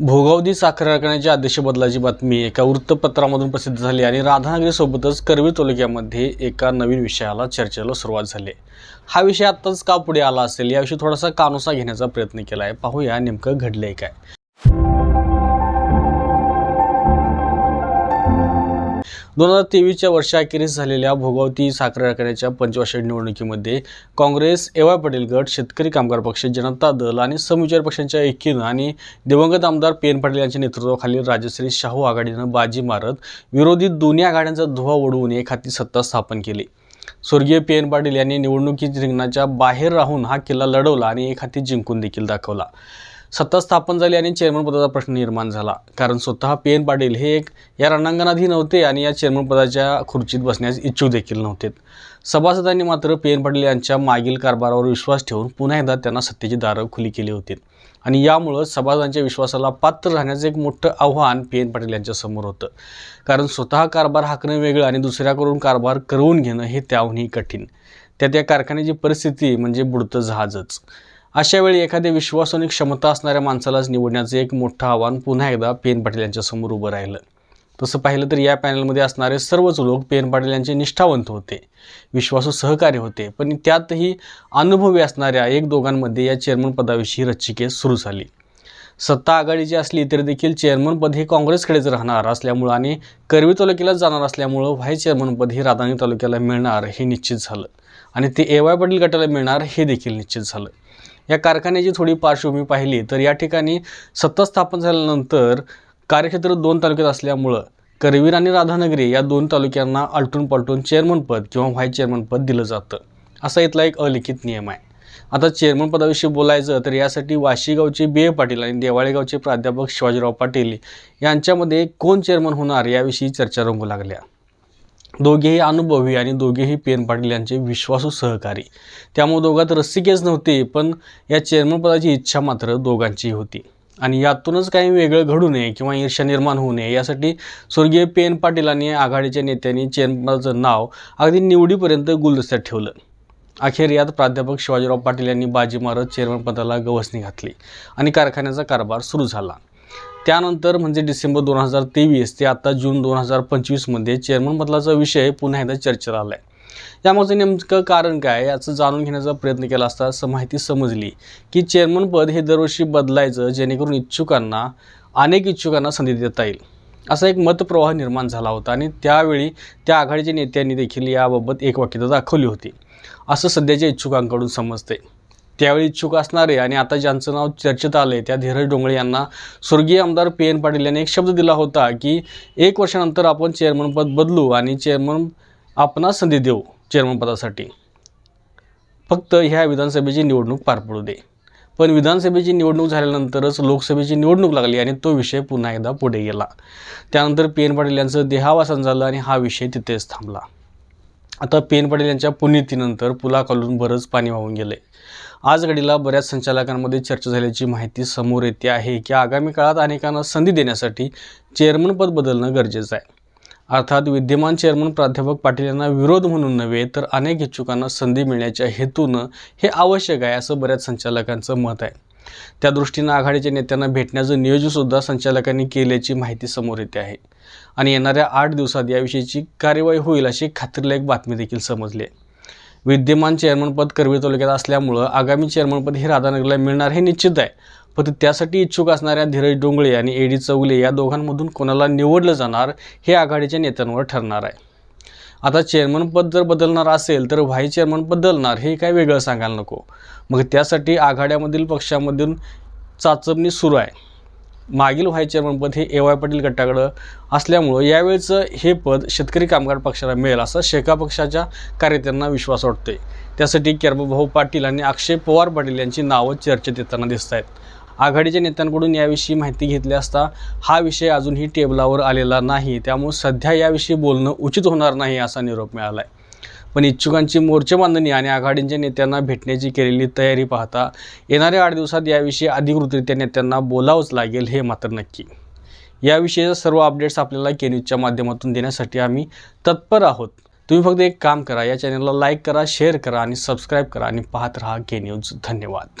भोगावदी साखर कारखान्याच्या अध्यक्ष बदलाची बातमी एका वृत्तपत्रामधून प्रसिद्ध झाली आणि राधानगरीसोबतच करवी तालुक्यामध्ये एका नवीन विषयाला चर्चेला सुरुवात झाली. हा विषय आत्ताच का पुढे आला असेल? याविषयी थोडासा कानोसा घेण्याचा प्रयत्न केला आहे पाहूया नेमकं घडलंय काय? दोन हजार तेवीसच्या वर्षाअखेरीस झालेल्या भोगावती साखर कारखान्याच्या पंचवार्षिक निवडणुकीमध्ये काँग्रेस एवाय पटेल गट शेतकरी कामगार पक्ष जनता दल आणि समविचार पक्षांच्या एकीनं आणि दिवंगत आमदार पी एन पाटील यांच्या नेतृत्वाखाली राजश्री शाहू आघाडीनं बाजी मारत विरोधी दोन्ही आघाड्यांचा धुवा ओढवून एक हाती सत्ता स्थापन केली. स्वर्गीय पी एन पाटील यांनी निवडणुकीत रिंगणाच्या बाहेर राहून हा किल्ला लढवला आणि एक हाती जिंकून देखील दाखवला. सत्ता स्थापन झाली आणि चेअरमनपदाचा प्रश्न निर्माण झाला. कारण स्वतः पी एन पाटील हे एक या रणांगणातही नव्हते आणि या चेअरमनपदाच्या खुर्चीत बसण्यास इच्छुक देखील नव्हते. सभासदांनी मात्र पी एन पाटील यांच्या मागील कारभारावर विश्वास ठेवून पुन्हा एकदा त्यांना सत्तेची दारं खुली केली होती. आणि यामुळं सभासदांच्या विश्वासाला पात्र राहण्याचं एक मोठं आव्हान पी एन पाटील यांच्यासमोर होतं. कारण स्वतः कारभार हाकणं वेगळं आणि दुसऱ्याकडून कारभार करवून घेणं हे त्याहूनही कठीण. त्यात या कारखान्याची परिस्थिती म्हणजे बुडतं जहाजच. अशा वेळी एखाद्या विश्वास आणि क्षमता असणाऱ्या माणसालाच निवडण्याचं एक मोठं आव्हान पुन्हा एकदा पेन एन पाटील यांच्यासमोर उभं राहिलं. तसं पाहिलं तर या पॅनलमध्ये असणारे सर्वच लोक पेन पाटील यांचे निष्ठावंत होते विश्वासू सहकारी होते पण त्यातही अनुभवी असणाऱ्या एक दोघांमध्ये या चेअरमन पदाविषयी रच्चिकेत सुरू झाली. सत्ता आघाडीची असली तरी देखील चेअरमनपद हे काँग्रेसकडेच राहणार असल्यामुळं आणि करवी तालुक्याला जाणार असल्यामुळं व्हाईस चेअरमनपद हे राधानी तालुक्याला मिळणार हे निश्चित झालं. आणि ते ए वाय पाटील गटाला मिळणार हे देखील निश्चित झालं. या कारखान्याची थोडी पार्श्वभूमी पाहिली तर या ठिकाणी सत्ता स्थापन झाल्यानंतर कार्यक्षेत्र दोन तालुक्यात असल्यामुळं करवीर आणि राधानगरी या दोन तालुक्यांना आलटून पलटून चेअरमनपद किंवा व्हाईस चेअरमनपद दिलं जातं. असा इथला एक अलिखित नियम आहे. आता चेअरमन पदाविषयी बोलायचं तर यासाठी वाशीगावचे बी ए पाटील आणि देवाळेगावचे प्राध्यापक शिवाजीराव पाटील यांच्यामध्ये कोण चेअरमन होणार याविषयी चर्चा रंगू लागल्या. दोघेही अनुभवी आणि दोघेही पेन पाटील यांचे विश्वासू सहकारी. त्यामुळे दोघात रस्सिकेच नव्हते पण या चेअरमनपदाची इच्छा मात्र दोघांचीही होती. आणि यातूनच काही वेगळं घडू नये किंवा ईर्ष्या निर्माण होऊ नये यासाठी स्वर्गीय पेन पाटील आणि आघाडीच्या नेत्यांनी चेअरमनचं नाव अगदी निवडीपर्यंत गुलदस्त्यात ठेवलं. अखेर यात प्राध्यापक शिवाजीराव पाटील यांनी बाजी मारत चेअरमन पदाला गवसणी घातली आणि कारखान्याचा कारभार सुरू झाला. त्यानंतर म्हणजे डिसेंबर दोन हजार तेवीस ते आता जून दोन हजार पंचवीसमध्ये चेअरमन बदलाचा विषय पुन्हा एकदा चर्चेत आला आहे यामागचं नेमकं कारण काय याचं जाणून घेण्याचा प्रयत्न केला असता असं माहिती समजली की चेअरमन पद हे दरवर्षी बदलायचं जेणेकरून इच्छुकांना अनेक इच्छुकांना संधी देता येईल. असा एक मतप्रवाह निर्माण झाला होता आणि त्यावेळी त्या आघाडीच्या नेत्यांनी देखील याबाबत एक वाक्यता दाखवली होती. असं सध्याच्या इच्छुकांकडून समजते त्यावेळी इच्छुक असणारे आणि आता ज्यांचं नाव चर्चेत आले त्या धीरज डोंगळे यांना स्वर्गीय आमदार पी एन पाटील यांनी एक शब्द दिला होता की एक वर्षानंतर आपण चेअरमनपद बदलू आणि चेअरमन आपणास संधी देऊ चेअरमनपदासाठी फक्त ह्या विधानसभेची निवडणूक पार पडू दे. पण विधानसभेची निवडणूक झाल्यानंतरच लोकसभेची निवडणूक लागली आणि तो विषय पुन्हा एकदा पुढे गेला. त्यानंतर पी एन पाटील यांचं देहावासन झालं आणि हा विषय तिथेच थांबला. आता पेन पटेल यांच्या पुण्यतीनंतर पुलाखालून बरंच पाणी वाहून गेले आज घडीला बऱ्याच संचालकांमध्ये चर्चा झाल्याची माहिती समोर येते आहे की आगामी काळात अनेकांना संधी देण्यासाठी चेअरमन पद बदलणं गरजेचं आहे. अर्थात विद्यमान चेअरमन प्राध्यापक पाटील यांना विरोध म्हणून नव्हे तर अनेक इच्छुकांना संधी मिळण्याच्या हेतूनं हे आवश्यक आहे असं बऱ्याच संचालकांचं मत आहे. त्या दृष्टीनं आघाडीच्या नेत्यांना भेटण्याचं नियोजनसुद्धा संचालकांनी केल्याची माहिती समोर येते आहे. आणि येणाऱ्या आठ दिवसात याविषयीची कार्यवाही होईल अशी खात्रीलायक बातमी देखील समजली आहे. विद्यमान चेअरमनपद करवी तालुक्यात असल्यामुळं आगामी चेअरमनपद हे राधानगरला मिळणार हे निश्चित आहे. फक्त त्यासाठी इच्छुक असणाऱ्या धीरज डोंगळे आणि ए डी चौगले या दोघांमधून कोणाला निवडलं जाणार हे आघाडीच्या नेत्यांवर ठरणार आहे. आता चेअरमनपद जर बदलणार असेल तर व्हाईस चेअरमन बदलणार हे काय वेगळं सांगायला नको. मग त्यासाठी आघाड्यामधील पक्षामधून चाचपणी सुरू आहे. मागील व्हाईस चेअरमनपद हे ए वाय पाटील गटाकडं असल्यामुळं यावेळचं हे पद शेतकरी कामगार पक्षाला मिळेल असा शेका पक्षाच्या कार्यकर्त्यांना विश्वास वाटतोय. त्यासाठी भाऊ पाटील आणि अक्षय पवार पाटील यांची नावं चर्चेत येताना दिसत आहेत आघाडीच्या नेत्यांकडून याविषयी माहिती घेतली असता हा विषय अजूनही टेबलावर आलेला नाही. त्यामुळे सध्या याविषयी बोलणं उचित होणार नाही असा निरोप मिळाला आहे पण इच्छुकांची मोर्चे बांधणी आणि आघाडींच्या नेत्यांना भेटण्याची केलेली तयारी पाहता येणाऱ्या आठ दिवसात याविषयी अधिकृतरित्या नेत्यांना बोलावंच लागेल हे मात्र नक्की. याविषयीचे सर्व अपडेट्स आपल्याला के न्यूजच्या माध्यमातून देण्यासाठी आम्ही तत्पर आहोत. तुम्ही फक्त एक काम करा या चॅनलला लाईक करा शेअर करा आणि सबस्क्राईब करा आणि पाहत राहा के न्यूज. धन्यवाद.